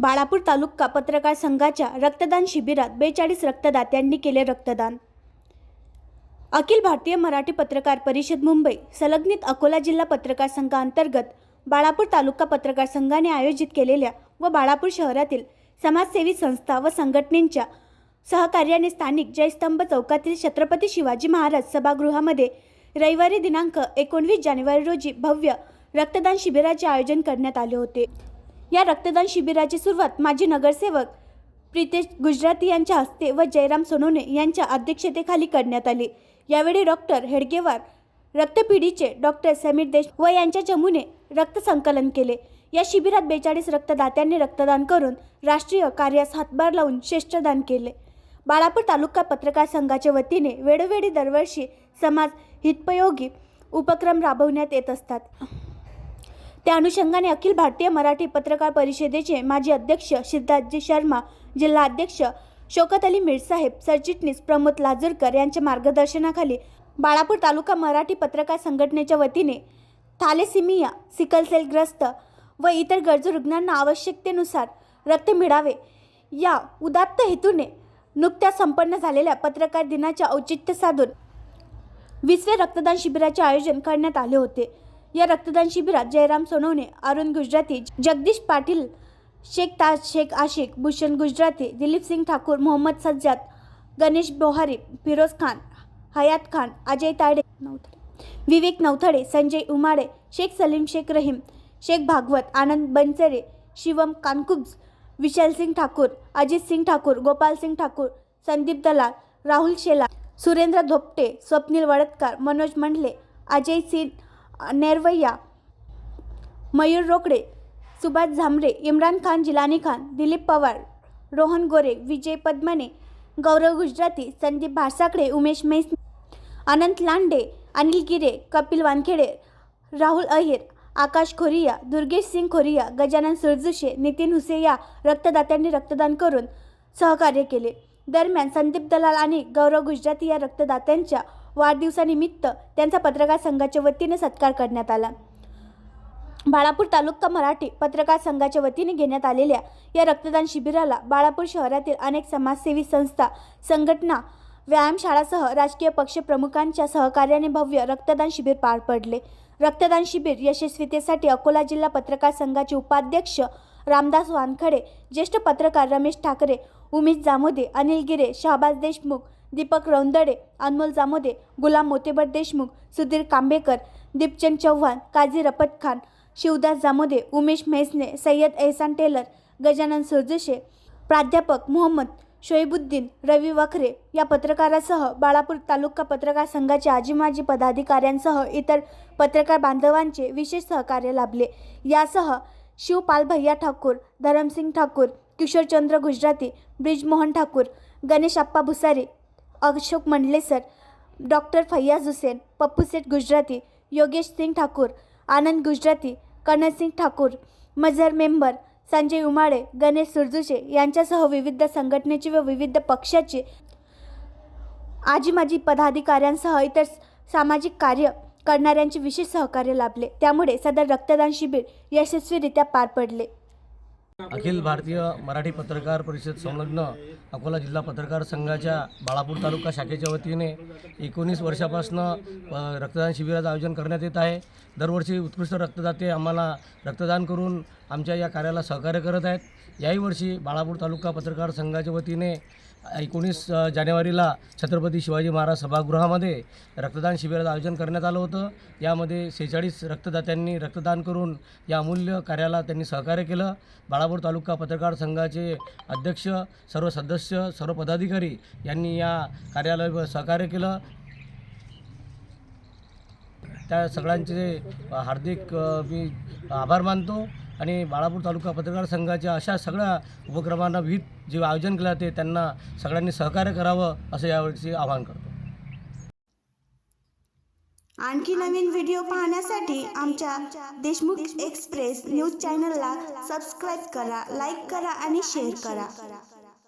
बाळापूर तालुका पत्रकार संघाच्या रक्तदान शिबिरात बेचाळीस रक्तदात्यांनी केले रक्तदान. अखिल भारतीय मराठी पत्रकार परिषद मुंबई संलग्नित अकोला जिल्हा पत्रकार संघाअंतर्गत बाळापूर तालुका पत्रकार संघाने आयोजित केलेल्या व बाळापूर शहरातील समाजसेवी संस्था व संघटनेच्या सहकार्याने स्थानिक जयस्तंभ चौकातील छत्रपती शिवाजी महाराज सभागृहामध्ये रविवारी दिनांक एकोणवीस जानेवारी रोजी भव्य रक्तदान शिबिराचे आयोजन करण्यात आले होते. या रक्तदान शिबिराची सुरुवात माजी नगरसेवक प्रितेश गुजराती यांच्या हस्ते व जयराम सोनोने यांच्या अध्यक्षतेखाली करण्यात आली. यावेळी डॉक्टर हेडगेवार रक्तपिढीचे डॉक्टर समीर देश व यांच्या चमूने रक्त संकलन केले. या शिबिरात बेचाळीस रक्तदात्यांनी रक्तदान करून राष्ट्रीय कार्यास हातभार लावून श्रेष्ठदान केले. बाळापूर तालुका पत्रकार संघाच्या वतीने वेळोवेळी दरवर्षी समाज हितपयोगी उपक्रम राबवण्यात येत असतात. त्या अनुषंगाने अखिल भारतीय मराठी पत्रकार परिषदेचे माजी अध्यक्ष सिद्धार्थजी शर्मा जिल्हाध्यक्ष शोकत अली मिरसाहेब सरचिटणीस प्रमोद लाजूरकर यांच्या मार्गदर्शनाखाली बाळापूर तालुका मराठी पत्रकार संघटनेच्या वतीने थालेसिमिया सिकलसेलग्रस्त व इतर गरजू रुग्णांना आवश्यकतेनुसार रक्त मिळावे या उदात्त हेतूने नुकत्याच संपन्न झालेल्या पत्रकार दिनाच्या औचित्य साधून विसवे रक्तदान शिबिराचे आयोजन करण्यात आले होते. या रक्तदान शिबिरात जयराम सोनवणे अरुण गुजराती जगदीश पाटील शेख ताज शेख आशिक भूषण गुजराती दिलीप सिंग ठाकूर मोहम्मद सज्जाद गणेश बोहारी फिरोज खान हयात खान अजय ताडे नवथडे विवेक नवथडे संजय उमाडे शेख सलीम शेख रहीम शेख भागवत आनंद बनसरे शिवम कानकुब्ज विशाल सिंग ठाकूर अजित सिंग ठाकूर गोपाल सिंग ठाकूर संदीप दलाल राहुल शेला सुरेंद्र धोपटे स्वप्नील वडतकर मनोज मंडले अजय सिंग नेरवैया मयूर रोकडे सुभाष झांबरे इम्रान खान जिलानी खान दिलीप पवार रोहन गोरे विजय पद्मने गौरव गुजराती संदीप भासाकडे उमेश मैस अनंत लांडे अनिल गिरे कपिल वानखेडे राहुल अहिर आकाश खोरिया दुर्गेश सिंग खोरिया गजानन सुरजुशे नितीन हुसे या रक्तदात्यांनी रक्तदान करून सहकार्य केले. दरम्यान संदीप दलाल आणि गौरव गुजराती या रक्तदात्यांच्या वाढदिवसानिमित्त त्यांचा पत्रकार संघाच्या वतीने सत्कार करण्यात आला. बाळापूर तालुका मराठी पत्रकार संघाच्या वतीने घेण्यात आलेल्या या रक्तदान शिबिराला बाळापूर शहरातील अनेक समाजसेवी संस्था संघटना व्यायामशाळासह राजकीय पक्ष प्रमुखांच्या सहकार्याने भव्य रक्तदान शिबिर पार पडले. रक्तदान शिबिर यशस्वीतेसाठी अकोला जिल्हा पत्रकार संघाचे उपाध्यक्ष रामदास वानखडे ज्येष्ठ पत्रकार रमेश ठाकरे उमेश जामोदे अनिल गिरे शहाबाज देशमुख दीपक रौंदडे अनमोल जामोदे गुलाम मोतेबर देशमुख सुधीर कांबेकर दीपचंद चव्हाण काझी रपत खान शिवदास जामोदे उमेश म्हैसने सय्यद एहसान टेलर गजानन सुरजशे प्राध्यापक मोहम्मद शोईबुद्दीन रवी वखरे या पत्रकारासह बाळापूर तालुका पत्रकार संघाचे आजी माजी पदाधिकाऱ्यांसह इतर पत्रकार बांधवांचे विशेष सहकार्य लाभले. यासह Shivpal Bhaiya Thakur Dharamsingh Thakur Kishorchandra Gujarati Brijmohan Thakur Ganesh Appa Bhusari Ashok Mandlesar doctor Faiyaz Hussain Pappu Seth Gujarati Yogesh Singh Thakur Anand Gujarati colonel Thakur Mazhar member Sanjay उमाळे गणेश सुरजुशे यांच्यासह विविध संघटनेचे व विविध पक्षाचे आजी माजी पदाधिकाऱ्यांसह इतर सामाजिक कार्य करणाऱ्यांचे विशेष सहकार्य लाभले. त्यामुळे सदर रक्तदान शिबिर यशस्वीरित्या पार पडले. अखिल भारतीय मराठी पत्रकार परिषद संलग्न अकोला जिल्हा पत्रकार संघाच्या बाळापूर तालुका शाखेच्या वतीने एकोणीस वर्षापासून रक्तदान शिबिराचं आयोजन करण्यात येत आहे. दरवर्षी उत्कृष्ट रक्तदाते आम्हाला रक्तदान करून आमच्या या कार्याला सहकार्य करत आहेत. याही वर्षी बाळापूर तालुका पत्रकार संघाच्या वतीने एकोणीस जानेवारीला छत्रपती शिवाजी महाराज सभागृहामध्ये रक्तदान शिबिराचं आयोजन करण्यात आलं होतं. यामध्ये सेहेचाळीस रक्तदात्यांनी रक्तदान करून या अमूल्य कार्याला त्यांनी सहकार्य केलं. बाळापूर तालुका पत्रकार संघाचे अध्यक्ष सर्व सदस्य सर्व पदाधिकारी यांनी या कार्याला सहकार्य केलं. त्या सगळ्यांचे हार्दिक मी आभार मानतो. आणि बाळापूर तालुका पत्रकार संघाच्या अशा सगळ्या उपक्रमांना विविध जे आयोजन केलं ते त्यांना सगळ्यांनी सहकार्य करावं असं यावेळी आवाहन करतो. आणखी नवीन व्हिडिओ पाहण्यासाठी आमच्या देशमुख एक्सप्रेस न्यूज चॅनलला सबस्क्राईब करा लाईक करा आणि शेअर करा.